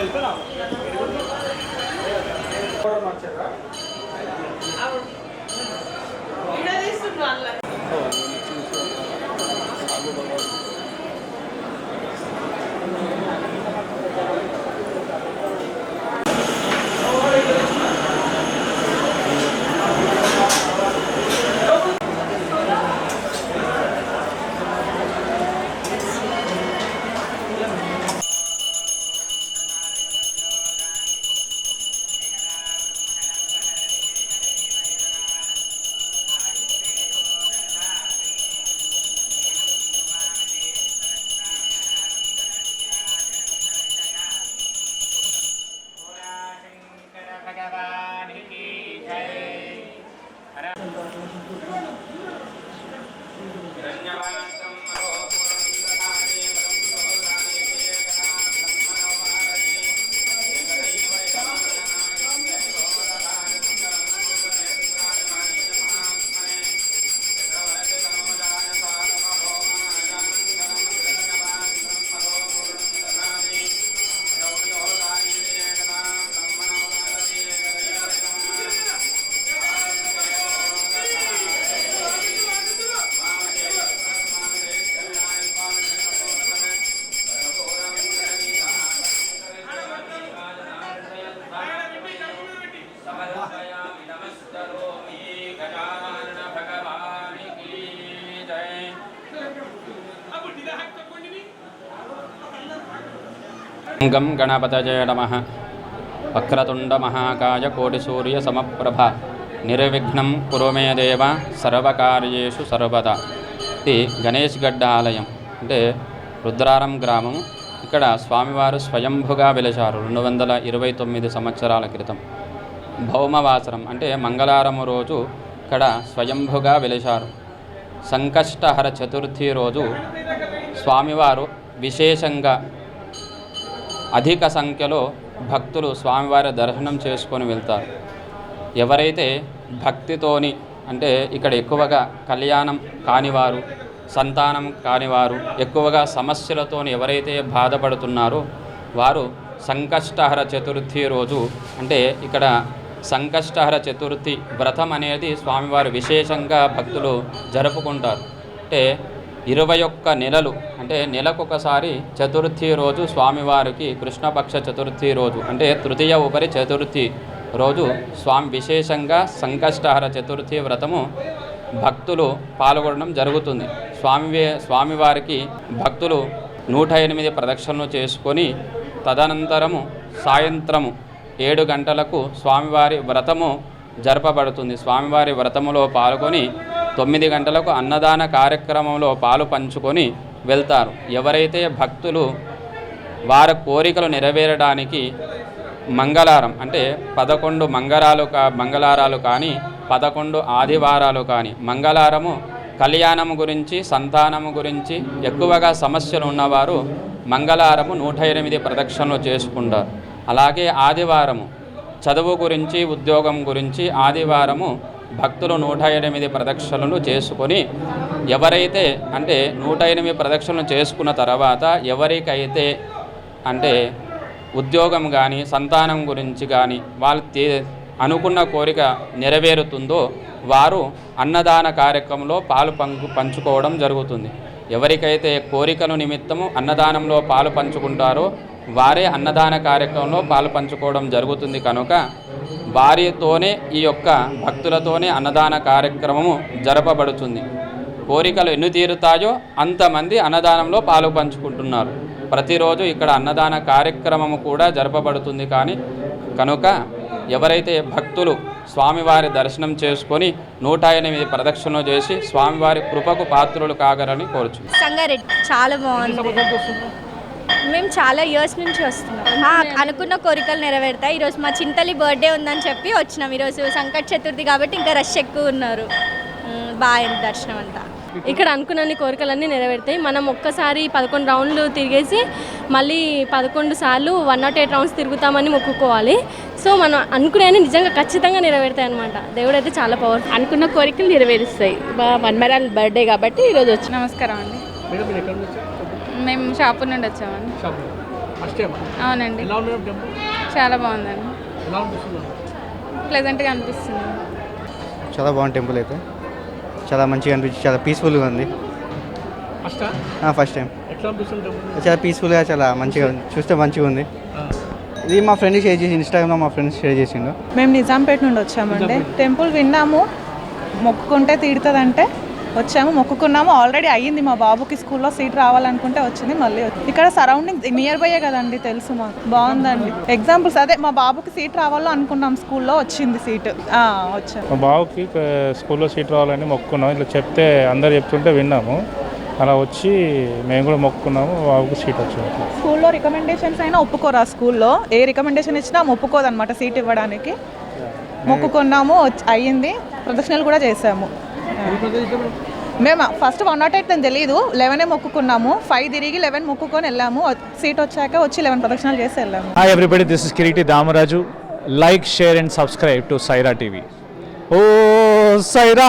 Hayır, ben abi. గం గణపతజయ నమ. వక్రతుండ మహాకాయ కోటిసూర్య సమప్రభ. నిర్విఘ్నం కురు మే దేవ సర్వకార్యేషు సర్వదా. ఇది గణేష్ గడ్డ ఆలయం. అంటే రుద్రారం గ్రామం. ఇక్కడ స్వామివారు స్వయంభుగా వెలిచారు రెండు వందల ఇరవై తొమ్మిది సంవత్సరాల క్రితం. భౌమవాసరం అంటే మంగళారము రోజు ఇక్కడ స్వయంభుగా వెలిచారు సంకష్టహర చతుర్థి రోజు స్వామివారు విశేషంగా అధిక సంఖ్యలో భక్తులు స్వామివారి దర్శనం చేసుకొని వెళ్తారు. ఎవరైతే భక్తితోని అంటే ఇక్కడ ఎక్కువగా కళ్యాణం కానివారు సంతానం కానివారు ఎక్కువగా సమస్యలతోని ఎవరైతే బాధపడుతున్నారో వారు సంకష్టహర చతుర్థి రోజు అంటే ఇక్కడ సంకష్టహర చతుర్థి వ్రతం అనేది స్వామివారు విశేషంగా భక్తులు జరుపుకుంటారు. అంటే ఇరవై ఒక్క నెలలు అంటే నెలకొకసారి చతుర్థి రోజు స్వామివారికి కృష్ణపక్ష చతుర్థి రోజు అంటే తృతీయ ఉపరి చతుర్థి రోజు స్వామి విశేషంగా సంకష్టహర చతుర్థి వ్రతము భక్తులు పాల్గొనడం జరుగుతుంది. స్వామి స్వామివారికి భక్తులు నూట ఎనిమిది ప్రదక్షిణలు చేసుకొని తదనంతరము సాయంత్రము ఏడు గంటలకు స్వామివారి వ్రతము జరపబడుతుంది. స్వామివారి వ్రతములో పాల్గొని తొమ్మిది గంటలకు అన్నదాన కార్యక్రమంలో పాలు పంచుకొని వెళ్తారు. ఎవరైతే భక్తులు వారి కోరికలు నెరవేరడానికి మంగళారం అంటే పదకొండు మంగళాలు కా మంగళారాలు కానీ పదకొండు ఆదివారాలు కానీ మంగళారము కళ్యాణము గురించి సంతానము గురించి ఎక్కువగా సమస్యలు ఉన్నవారు మంగళారము నూట ఎనిమిది ప్రదక్షిణలు చేసుకుంటారు. అలాగే ఆదివారము చదువు గురించి ఉద్యోగం గురించి ఆదివారము భక్తులు నూట ఎనిమిది ప్రదక్షిణలు చేసుకొని ఎవరైతే అంటే నూట ఎనిమిది ప్రదక్షిణలు చేసుకున్న తర్వాత ఎవరికైతే అంటే ఉద్యోగం కానీ సంతానం గురించి కానీ వాళ్ళు అనుకున్న కోరిక నెరవేరుతుందో వారు అన్నదాన కార్యక్రమంలో పాలు పంచు పంచుకోవడం జరుగుతుంది. ఎవరికైతే కోరికల నిమిత్తము అన్నదానంలో పాలు పంచుకుంటారో వారే అన్నదాన కార్యక్రమంలో పాలు పంచుకోవడం జరుగుతుంది కనుక వారితోనే ఈ యొక్క భక్తులతోనే అన్నదాన కార్యక్రమము జరపబడుతుంది. కోరికలు ఎన్ని తీరుతాయో అంతమంది అన్నదానంలో పాలు పంచుకుంటున్నారు. ప్రతిరోజు ఇక్కడ అన్నదాన కార్యక్రమము కూడా జరపబడుతుంది కానీ కనుక ఎవరైతే భక్తులు స్వామివారి దర్శనం చేసుకొని నూట ఎనిమిది ప్రదక్షిణలు చేసి స్వామివారి కృపకు పాత్రులు కాగరని కోరుచు సంగారెడ్డి చాలా బాగుంది. మేము చాలా ఇయర్స్ నుంచి వస్తున్నాం. ఆ, అనుకున్న కోరికలు నెరవేరుతాయి. ఈరోజు మా చింతలి బర్త్డే ఉందని చెప్పి వచ్చినాం. ఈరోజు సంకట్ చతుర్థి కాబట్టి ఇంకా రష్ ఎక్కువ ఉన్నారు. బాగా దర్శనం అంతా. ఇక్కడ అనుకున్న కోరికలన్నీ నెరవేరుతాయి. మనం ఒక్కసారి పదకొండు రౌండ్లు తిరిగేసి మళ్ళీ పదకొండు సార్లు వన్ నాట్ ఎయిట్ రౌండ్స్ తిరుగుతామని మొక్కుకోవాలి. సో మనం అనుకునేవి నిజంగా ఖచ్చితంగా నెరవేరుతాయి అనమాట దేవుడు అయితే చాలా పవర్ఫుల్ అనుకున్న కోరికలు నెరవేరుస్తాయి. వన్మరాల్ బర్త్డే కాబట్టి ఈరోజు వచ్చి నమస్కారం అండి. మేము షాపూర్ నుండి వచ్చామండి. అవునండి. ఎలా ఉండడం టెంపుల్? చాలా బాగుందండి. ఎలా అనిపిస్తుంది? ప్లెజెంట్గా అనిపిస్తుంది. చాలా బాగుంది టెంపుల్ అయితే. చాలా మంచిగా అనిపించింది చాలా పీస్ఫుల్గా ఉంది. ఫస్టా? First time. చాలా పీస్ఫుల్గా చాలా మంచిగా ఉంది. చూస్తే మంచిగా ఉంది. ఇది మా ఫ్రెండ్ షేర్ చేసి ఇన్స్టాగ్రామ్లో మా ఫ్రెండ్స్ షేర్ చేసిండు. మేము నిజాంపేట నుండి వచ్చామండి. టెంపుల్ విన్నాము. మొక్కుకుంటే తీరుతుందంటే వచ్చాము మొక్కుకున్నాము. ఆల్రెడీ అయ్యింది మా బాబుకి స్కూల్లో సీట్ రావాలనుకుంటే వచ్చింది మళ్ళీ ఇక్కడ సరౌండింగ్ నియర్ బైయే కదండి తెలుసు మాకు. బాగుందండి. ఎగ్జాంపుల్స్ అదే మా బాబుకి సీట్ రావాలో అనుకున్నాం స్కూల్లో వచ్చింది సీట్. వచ్చాము మా బావకి ఆ, స్కూల్లో సీట్ రావాలని మొక్కుకున్నాం. ఇట్లా చెప్తే అందరు చెప్తుంటే విన్నాము. అలా వచ్చి మేము కూడా మొక్కుకున్నాము మా బాబుకి సీట్ వచ్చింది. స్కూల్లో రికమెండేషన్స్ అయినా ఒప్పుకోరా స్కూల్లో? ఏ రికమెండేషన్ ఇచ్చినా ఒప్పుకోదన్నమాట సీట్ ఇవ్వడానికి. మొక్కుకున్నాము అయ్యింది. ప్రదక్షిణలు కూడా చేసాము మేము ఫస్ట్ వన్ నాట్ ఎయిట్ అని తెలియదు లెవెనే మొక్కుకున్నాము. ఫైవ్ తిరిగి లెవెన్ మొక్కుకొని వెళ్ళాము. సీట్ వచ్చాక వచ్చి లెవెన్ ప్రదక్షిణాలు చేసి వెళ్ళాము. Hi everybody this is Kireeti Damaraju like share and subscribe to Saira TV oh Sye Raa